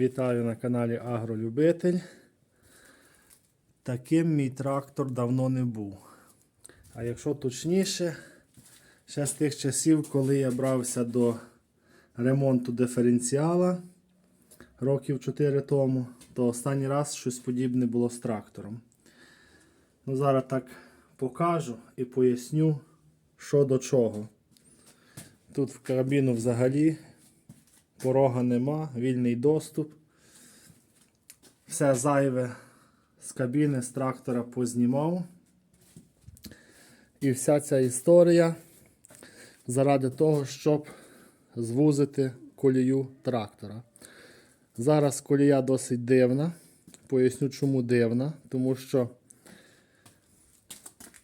Вітаю на каналі Агролюбитель. Таким мій трактор давно не був. А якщо точніше, ще з тих часів, коли я брався до ремонту диференціала років 4 тому, то останній раз щось подібне було з трактором. Ну, зараз так покажу і поясню, що до чого. Тут в кабіну взагалі порога нема, вільний доступ. Все зайве з кабіни, з трактора познімав. І вся ця історія заради того, щоб звузити колію трактора. Зараз колія досить дивна. Поясню, чому дивна. Тому що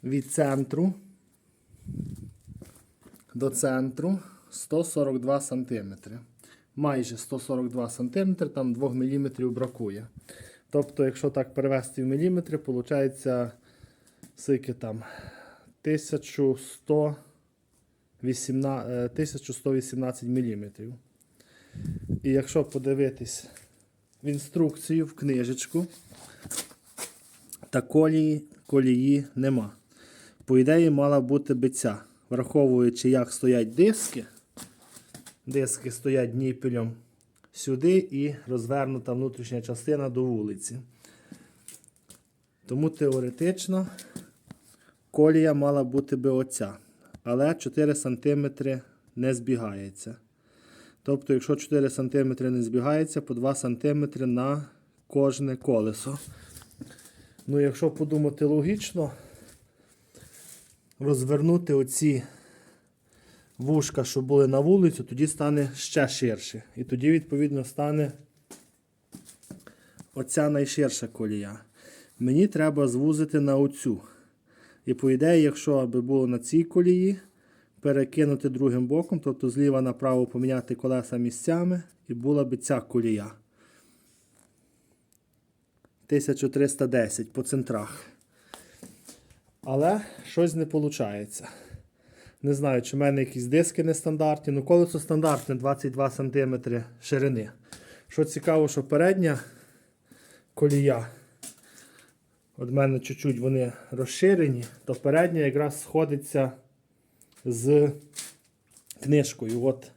від центру до центру 142 см. Майже 142 см, там 2 мм бракує. Тобто, якщо так перевести в міліметри, виходить скільки там 1118, е, 1118 мм. І якщо подивитись в інструкцію, в книжечку, та колії, колії нема. По ідеї мала бути биця. Враховуючи, як стоять диски, диски стоять ніпелем сюди і розвернута внутрішня частина до вулиці. Тому теоретично колія мала бути би оця. Але 4 см не збігається. Тобто, якщо 4 см не збігається, по 2 см на кожне колесо. Ну, якщо подумати логічно, розвернути оці вушка, що були на вулицю, тоді стане ще ширше. І тоді, відповідно, стане оця найширша колія. Мені треба звузити на оцю. І по ідеї, якщо аби було на цій колії, перекинути другим боком, тобто зліва направо поміняти колеса місцями, і була б ця колія. 1310 по центрах. Але щось не виходить. Не знаю, чи в мене якісь диски нестандартні. Ну, колесо стандартне 22 см ширини. Що цікаво, що передня колія. От в мене чуть-чуть вони розширені, то передня якраз сходиться з книжкою. От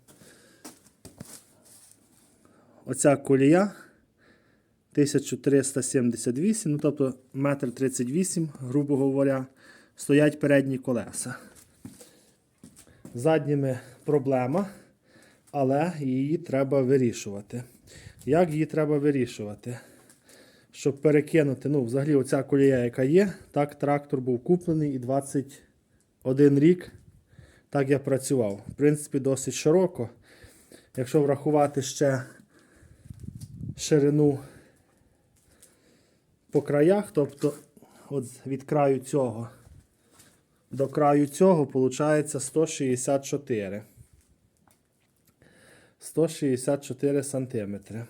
Оця колія 1378, ну тобто 1,38 м, грубо говоря, стоять передні колеса. Задніми проблема, але її треба вирішувати. Як її треба вирішувати? Щоб перекинути, ну, взагалі, оця колія, яка є, так трактор був куплений і 21 рік так я працював. В принципі, досить широко. Якщо врахувати ще ширину по краях, тобто от від краю цього до краю цього виходить 164. 164 сантиметри.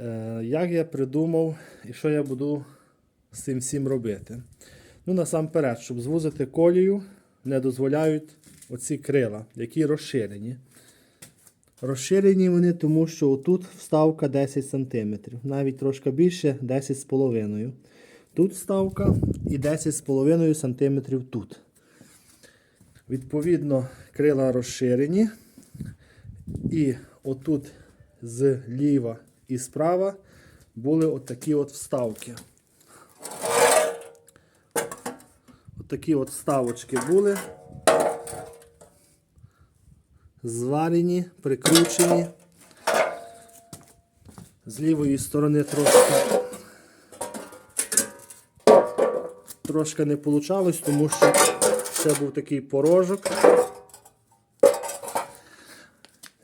Е, як я придумав і що я буду з цим всім робити? Ну, насамперед, щоб звузити колію, не дозволяють оці крила, які розширені. Розширені вони, тому що отут вставка 10 см, навіть трошки більше 10,5 Тут вставка і 10,5 см тут. Відповідно, крила розширені. І отут зліва і справа були отакі от вставки. Отакі от вставочки були. Зварені, прикручені. З лівої сторони трошки трошки не вийшло, тому що це був такий порожок.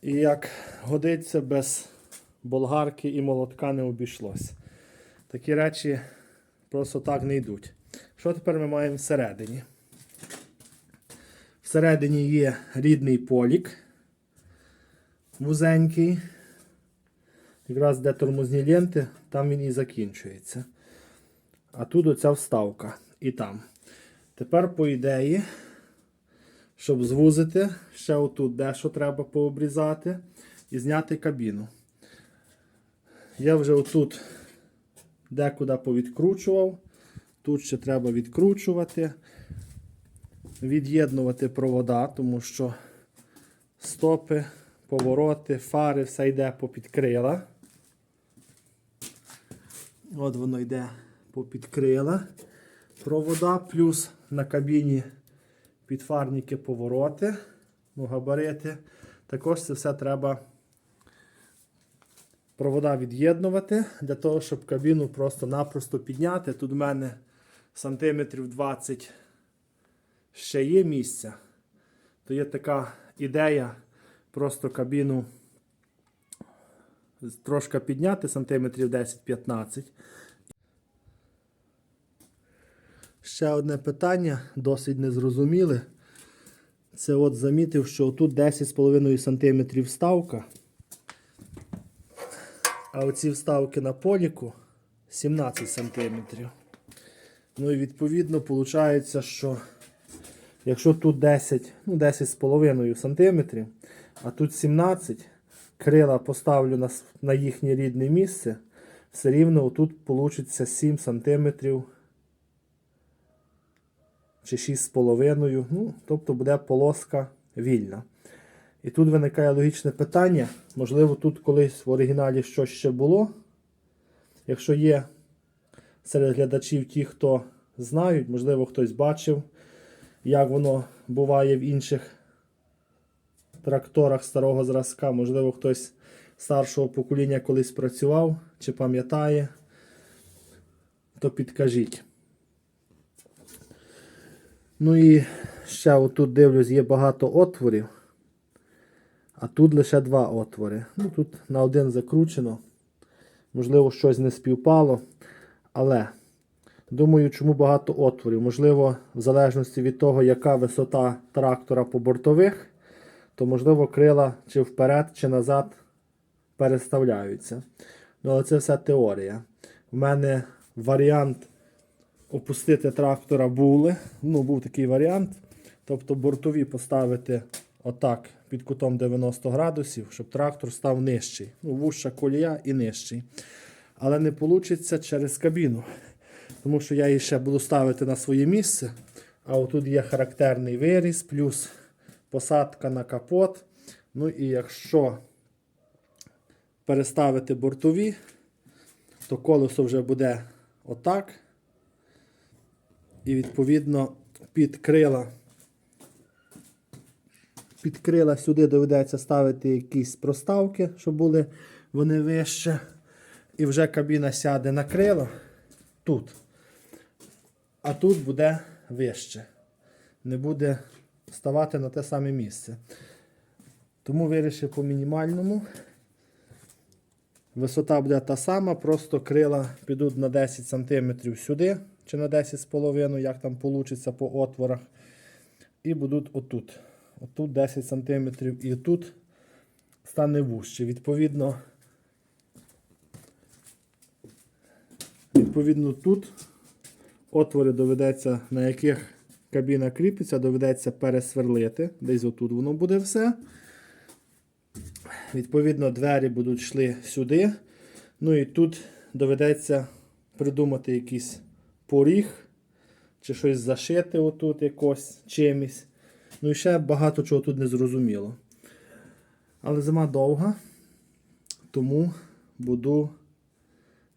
І як годиться, без болгарки і молотка не обійшлось. Такі речі просто так не йдуть. Що тепер ми маємо всередині? Всередині є рідний полік, вузенький. Якраз де тормозні ленти, там він і закінчується. А тут оця вставка і там. Тепер, по ідеї, щоб звузити, ще отут дещо треба пообрізати і зняти кабіну. Я вже отут декуди повідкручував. Тут ще треба відкручувати, від'єднувати провода, тому що стопи, повороти, фари, все йде попід крила. От воно йде попід крила. Провода, плюс на кабіні підфарники повороти, ну, габарити. Також це все треба провода від'єднувати для того, щоб кабіну просто-напросто підняти. Тут в мене сантиметрів 20 ще є місця. То є така ідея просто кабіну трошки підняти сантиметрів 10-15. Ще одне питання, досить незрозуміле. Це от замітив, що тут 10,5 см вставка. А оці вставки на поліку 17 см. Ну і відповідно виходить, що якщо тут 10, ну 10,5 см, а тут 17 крила поставлю на, на їхнє рідне місце, все рівно тут вийде 7 см чи 6,5, ну, тобто буде полоска вільна. І тут виникає логічне питання. Можливо, тут колись в оригіналі щось ще було. Якщо є серед глядачів ті, хто знають, можливо, хтось бачив, як воно буває в інших тракторах старого зразка, можливо, хтось старшого покоління колись працював чи пам'ятає, то підкажіть. Ну і ще отут дивлюсь, є багато отворів. А тут лише два отвори. Ну, тут на один закручено. Можливо, щось не співпало. Але думаю, чому багато отворів? Можливо, в залежності від того, яка висота трактора по бортових, то можливо крила чи вперед, чи назад переставляються. Ну, але це все теорія. У мене варіант опустити трактора були. Ну, був такий варіант. Тобто бортові поставити отак під кутом 90 градусів, щоб трактор став нижчий. Ну, вуща колія і нижчий. Але не вийде через кабіну. Тому що я її ще буду ставити на своє місце. А отут є характерний виріз, плюс посадка на капот. Ну і якщо переставити бортові, то колесо вже буде отак. І відповідно під крила. Під крила сюди доведеться ставити якісь проставки, щоб були вони вище. І вже кабіна сяде на крило тут. А тут буде вище. Не буде ставати на те саме місце. Тому вирішив по мінімальному. Висота буде та сама, просто крила підуть на 10 см сюди, чи на 10,5, як там вийде по отворах. І будуть отут. Отут 10 см і тут стане вужче. Відповідно, відповідно тут отвори доведеться, на яких кабіна кріпиться, доведеться пересверлити. Десь отут воно буде все. Відповідно, двері будуть йшли сюди. Ну і тут доведеться придумати якийсь поріг, чи щось зашити отут якось чимось. Ну і ще багато чого тут не зрозуміло. Але зима довга, тому буду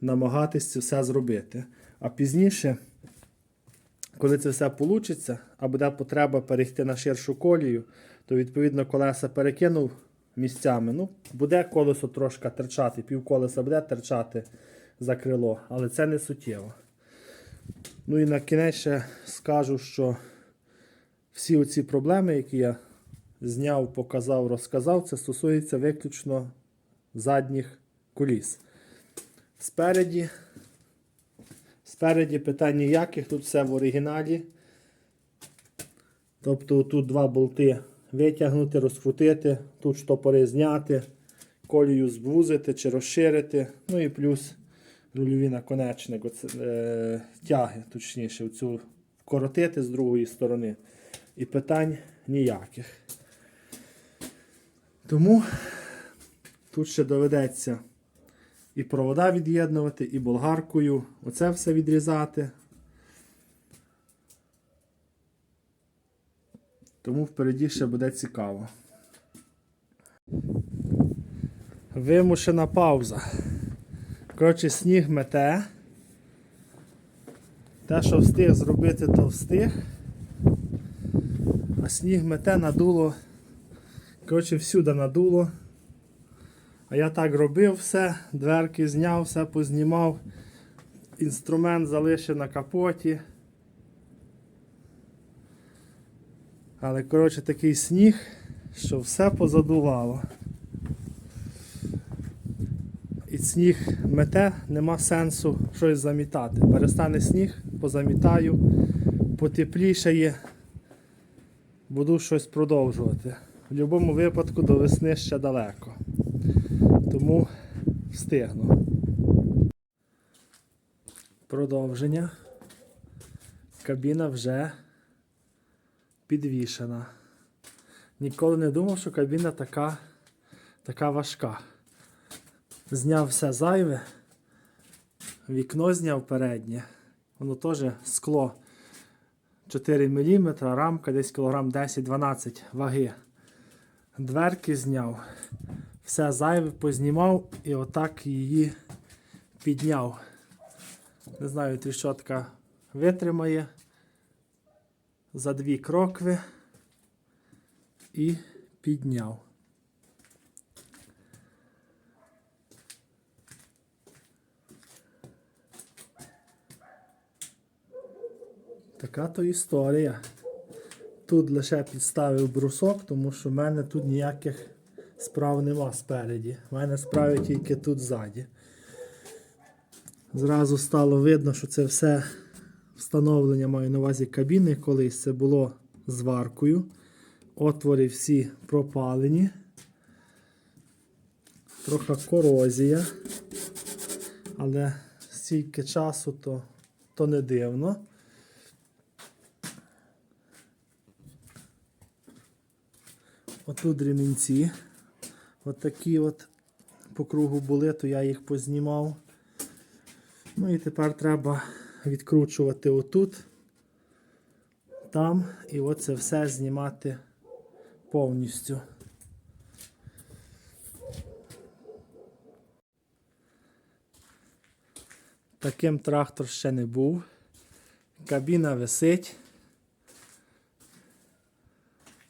намагатись це все зробити. А пізніше, коли це все вийде, а буде потреба перейти на ширшу колію, то відповідно колеса перекинув місцями. Ну, буде колесо трошки терчати, пів колеса буде терчати за крило, але це не суттєво. Ну і на кінець ще скажу, що всі оці проблеми, які я зняв, показав, розказав, це стосується виключно задніх коліс. Спереді, спереді питань ніяких, тут все в оригіналі. Тобто тут два болти витягнути, розкрутити, тут штопори зняти, колію звузити чи розширити. Ну і плюс рульові наконечник, оце, е, тяги, точніше, оцю вкоротити з другої сторони. І питань ніяких. Тому тут ще доведеться і провода від'єднувати, і болгаркою оце все відрізати. Тому впереді ще буде цікаво. Вимушена пауза. Коротше, сніг мете. Те, що встиг зробити, то встиг. А сніг мете надуло. Коротше, всюди надуло. А я так робив все, дверки зняв, все познімав. Інструмент залишив на капоті. Але, коротше, такий сніг, що все позадувало. І сніг мете, нема сенсу щось замітати. Перестане сніг, позамітаю, потеплішає, буду щось продовжувати. В будь-якому випадку до весни ще далеко. Тому встигну. Продовження. Кабіна вже підвішена. Ніколи не думав, що кабіна така, така важка. Зняв все зайве, вікно зняв переднє. Воно теж скло 4 мм, рамка десь кілограм 10-12 ваги. Дверки зняв, все зайве познімав і отак її підняв. Не знаю, тріщотка витримає за дві крокви і підняв. Така то історія. Тут лише підставив брусок, тому що в мене тут ніяких справ нема спереді. У мене справи тільки тут ззаді. Зразу стало видно, що це все встановлення маю на увазі кабіни. Колись це було зваркою. Отвори всі пропалені. Трохи корозія. Але стільки часу, то, то не дивно. Отут ремінці. От такі от по кругу були, то я їх познімав. Ну і тепер треба відкручувати отут, там, і оце все знімати повністю. Таким трактор ще не був. Кабіна висить.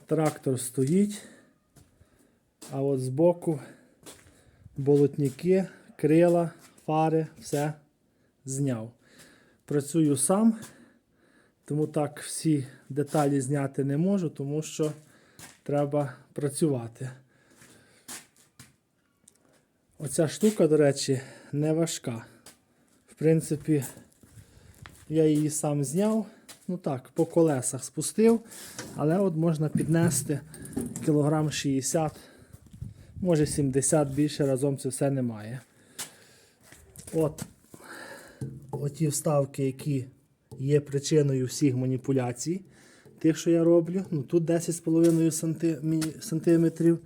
Трактор стоїть, а от збоку болотники, крила, фари, все зняв. Працюю сам, тому так всі деталі зняти не можу, тому що треба працювати. Оця штука, до речі, не важка. В принципі, я її сам зняв. Ну так, по колесах спустив, але от можна піднести кілограм 60, може 70 більше разом це все немає. От оті вставки, які є причиною всіх маніпуляцій, тих, що я роблю. Ну, Тут 10,5 санти- сантиметрів,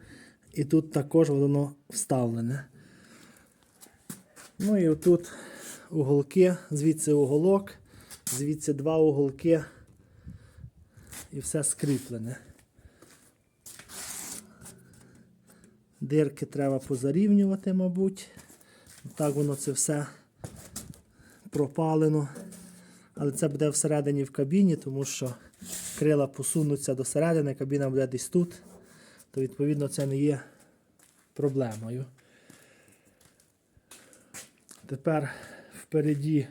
і тут також воно вставлене. Ну і отут уголки, звідси уголок, звідси два уголки і все скріплене. Дирки треба позарівнювати, мабуть. Так воно це все пропалено. Але це буде всередині в кабіні, тому що крила посунуться до середини, кабіна буде десь тут, то відповідно це не є проблемою. Тепер впереді,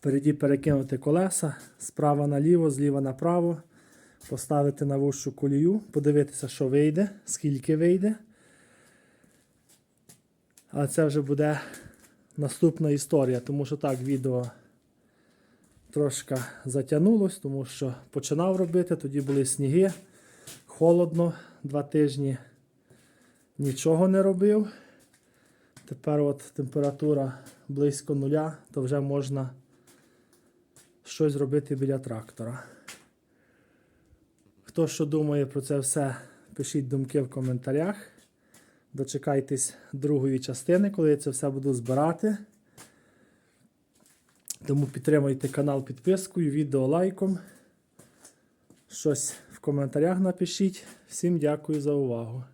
впереді перекинути колеса справа наліво, зліва направо, поставити на вущу колію, подивитися, що вийде, скільки вийде. Але це вже буде наступна історія, тому що так відео трошки затягнулось, тому що починав робити, тоді були сніги, холодно, два тижні нічого не робив. Тепер от температура близько нуля, то вже можна щось робити біля трактора. Хто що думає про це все, пишіть думки в коментарях. Дочекайтесь другої частини, коли я це все буду збирати. Тому підтримуйте канал підпискою, відео лайком. Щось в коментарях напишіть. Всім дякую за увагу.